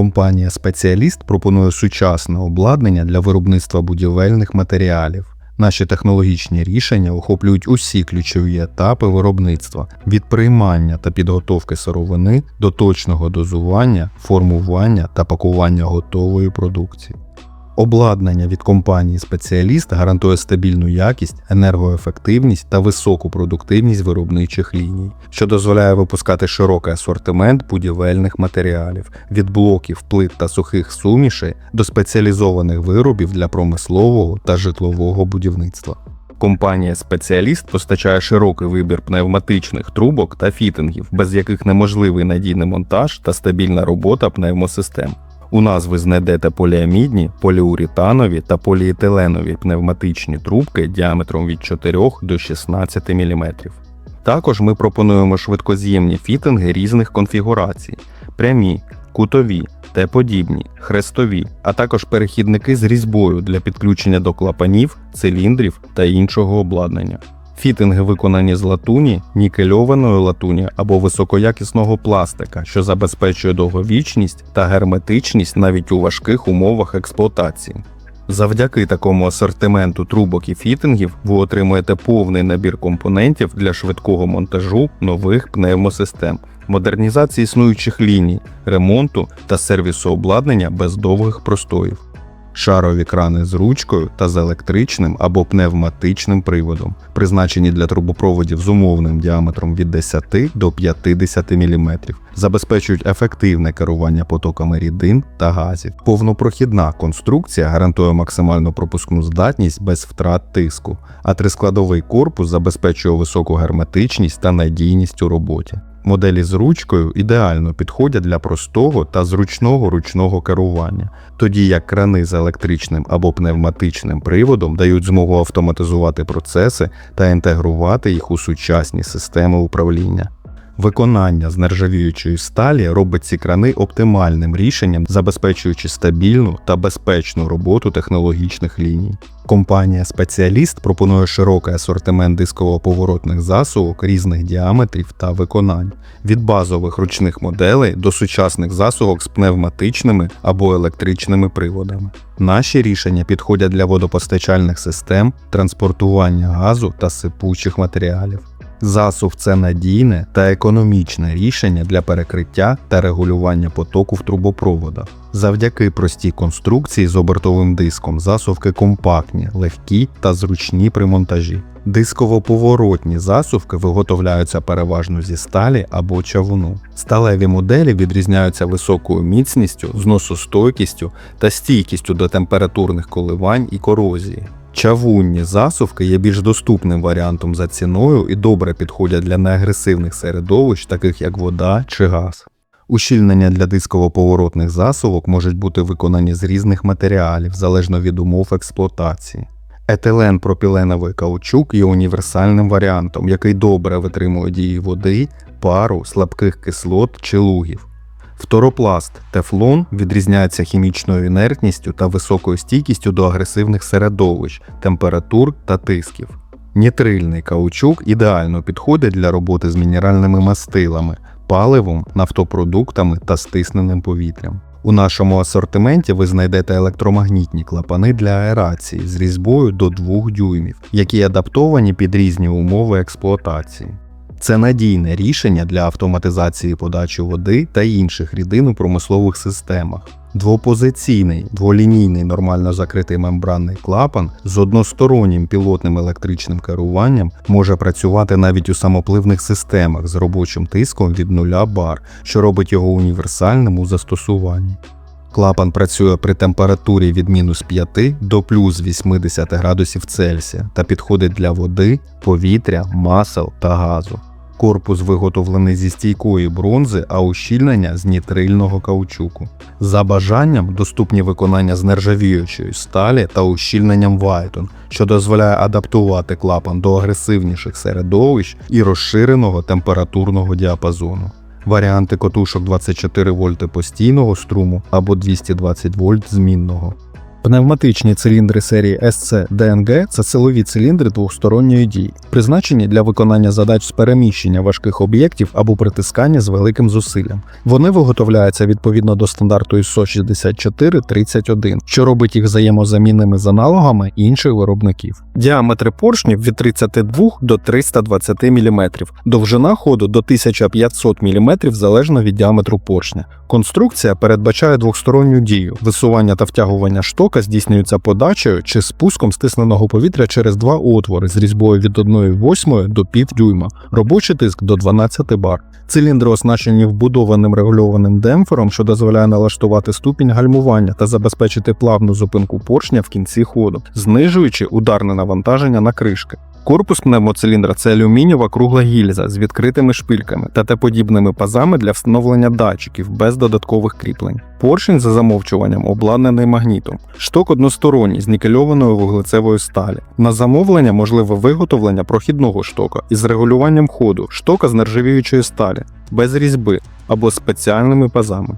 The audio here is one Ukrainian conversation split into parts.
Компанія Спеціаліст пропонує сучасне обладнання для виробництва будівельних матеріалів. Наші технологічні рішення охоплюють усі ключові етапи виробництва від приймання та підготовки сировини до точного дозування, формування та пакування готової продукції. Обладнання від компанії Спеціаліст гарантує стабільну якість, енергоефективність та високу продуктивність виробничих ліній, що дозволяє випускати широкий асортимент будівельних матеріалів від блоків, плит та сухих сумішей до спеціалізованих виробів для промислового та житлового будівництва. Компанія Спеціаліст постачає широкий вибір пневматичних трубок та фітингів, без яких неможливий надійний монтаж та стабільна робота пневмосистем. У нас ви знайдете поліамідні, поліуретанові та поліетиленові пневматичні трубки діаметром від 4 до 16 мм. Також ми пропонуємо швидкоз'ємні фітинги різних конфігурацій: прямі, кутові, Т-подібні, хрестові, а також перехідники з різьбою для підключення до клапанів, циліндрів та іншого обладнання. Фітинги виконані з латуні, нікельованої латуні або високоякісного пластика, що забезпечує довговічність та герметичність навіть у важких умовах експлуатації. Завдяки такому асортименту трубок і фітингів ви отримуєте повний набір компонентів для швидкого монтажу нових пневмосистем, модернізації існуючих ліній, ремонту та сервісу обладнання без довгих простоїв. Шарові крани з ручкою та з електричним або пневматичним приводом, призначені для трубопроводів з умовним діаметром від 10 до 50 мм, забезпечують ефективне керування потоками рідин та газів. Повнопрохідна конструкція гарантує максимальну пропускну здатність без втрат тиску, а трискладовий корпус забезпечує високу герметичність та надійність у роботі. Моделі з ручкою ідеально підходять для простого та зручного ручного керування, тоді як крани з електричним або пневматичним приводом дають змогу автоматизувати процеси та інтегрувати їх у сучасні системи управління. Виконання з нержавіючої сталі робить ці крани оптимальним рішенням, забезпечуючи стабільну та безпечну роботу технологічних ліній. Компанія Спеціаліст пропонує широкий асортимент дисково-поворотних засувок різних діаметрів та виконань, від базових ручних моделей до сучасних засувок з пневматичними або електричними приводами. Наші рішення підходять для водопостачальних систем, транспортування газу та сипучих матеріалів. Засув це надійне та економічне рішення для перекриття та регулювання потоку в трубопроводах. Завдяки простій конструкції з обертовим диском засувки компактні, легкі та зручні при монтажі. Дисково-поворотні засувки виготовляються переважно зі сталі або чавуну. Сталеві моделі відрізняються високою міцністю, зносостойкістю та стійкістю до температурних коливань і корозії. Чавунні засувки є більш доступним варіантом за ціною і добре підходять для неагресивних середовищ, таких як вода чи газ. Ущільнення для дисково-поворотних засувок можуть бути виконані з різних матеріалів залежно від умов експлуатації. Етилен-пропіленовий каучук є універсальним варіантом, який добре витримує дії води, пару, слабких кислот чи лугів. Фторопласт Тефлон відрізняється хімічною інертністю та високою стійкістю до агресивних середовищ, температур та тисків. Нітрильний каучук ідеально підходить для роботи з мінеральними мастилами, паливом, нафтопродуктами та стисненим повітрям. У нашому асортименті ви знайдете електромагнітні клапани для аерації з різьбою до 2 дюймів, які адаптовані під різні умови експлуатації. Це надійне рішення для автоматизації подачі води та інших рідин у промислових системах. Двопозиційний дволінійний нормально закритий мембранний клапан з одностороннім пілотним електричним керуванням може працювати навіть у самопливних системах з робочим тиском від 0 бар, що робить його універсальним у застосуванні. Клапан працює при температурі від мінус 5 до плюс 80 градусів Цельсія та підходить для води, повітря, масел та газу. Корпус виготовлений зі стійкої бронзи, а ущільнення з нітрильного каучуку. За бажанням доступні виконання з нержавіючої сталі та ущільненням Вайтон, що дозволяє адаптувати клапан до агресивніших середовищ і розширеного температурного діапазону. Варіанти котушок 24 вольти постійного струму або 220 вольт змінного. Пневматичні циліндри серії SC DNG – це силові циліндри двосторонньої дії, призначені для виконання задач з переміщення важких об'єктів або притискання з великим зусиллям. Вони виготовляються відповідно до стандарту ISO 6431, що робить їх взаємозамінними з аналогами інших виробників. Діаметри поршнів від 32 до 320 мм, довжина ходу до 1500 мм залежно від діаметру поршня. Конструкція передбачає двосторонню дію. Висування та втягування штока здійснюється подачею чи спуском стисненого повітря через два отвори з різьбою від 1,8 до пів дюйма, робочий тиск до 12 бар. Циліндри оснащені вбудованим регульованим демпфером, що дозволяє налаштувати ступінь гальмування та забезпечити плавну зупинку поршня в кінці ходу, знижуючи ударне навантаження на кришки. Корпус пневмоциліндра це алюмінієва кругла гільза з відкритими шпильками та Т-подібними пазами для встановлення датчиків без додаткових кріплень. Поршень за замовчуванням обладнаний магнітом. Шток односторонній з нікельованої вуглецевої сталі. На замовлення можливе виготовлення прохідного штока із регулюванням ходу, штока з нержавіючої сталі, без різьби або спеціальними пазами.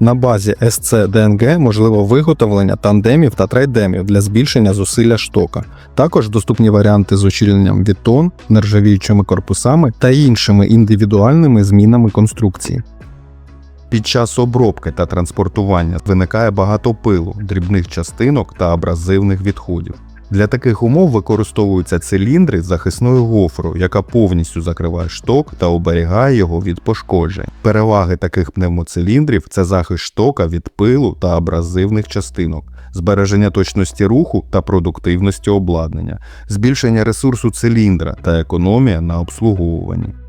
На базі SC DNG можливо виготовлення тандемів та трайдемів для збільшення зусилля штока. Також доступні варіанти з ущільненням від тон, нержавіючими корпусами та іншими індивідуальними змінами конструкції. Під час обробки та транспортування виникає багато пилу, дрібних частинок та абразивних відходів. Для таких умов використовуються циліндри з захисною гофрою, яка повністю закриває шток та оберігає його від пошкоджень. Переваги таких пневмоциліндрів це захист штока від пилу та абразивних частинок, збереження точності руху та продуктивності обладнання, збільшення ресурсу циліндра та економія на обслуговуванні.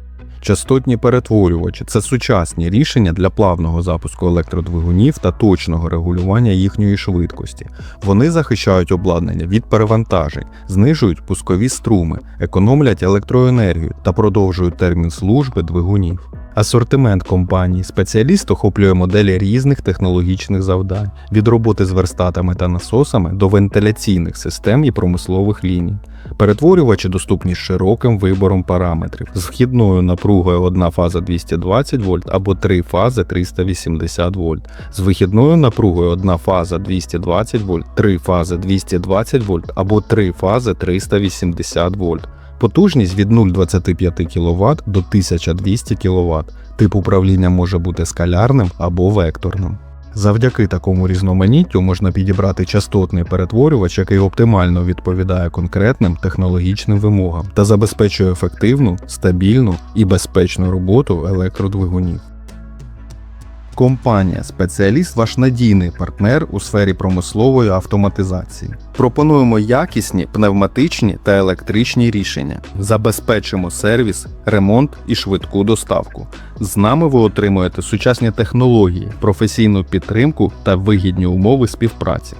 Частотні перетворювачі це сучасні рішення для плавного запуску електродвигунів та точного регулювання їхньої швидкості. Вони захищають обладнання від перевантажень, знижують пускові струми, економлять електроенергію та продовжують термін служби двигунів. Асортимент компанії спеціаліст охоплює моделі різних технологічних завдань від роботи з верстатами та насосами до вентиляційних систем і промислових ліній. Перетворювачі доступні широким вибором параметрів з вхідною напругою 1 фаза 220 вольт або 3 фази 380 вольт, з вихідною напругою 1 фаза 220 вольт, 3 фази 220 вольт або 3 фази 380 вольт. Потужність від 0,25 кВт до 1200 кВт. Тип управління може бути скалярним або векторним. Завдяки такому різноманіттю можна підібрати частотний перетворювач, який оптимально відповідає конкретним технологічним вимогам та забезпечує ефективну, стабільну і безпечну роботу електродвигунів. Компанія Спеціаліст ваш надійний партнер у сфері промислової автоматизації. Пропонуємо якісні пневматичні та електричні рішення. Забезпечимо сервіс, ремонт і швидку доставку. З нами ви отримуєте сучасні технології, професійну підтримку та вигідні умови співпраці.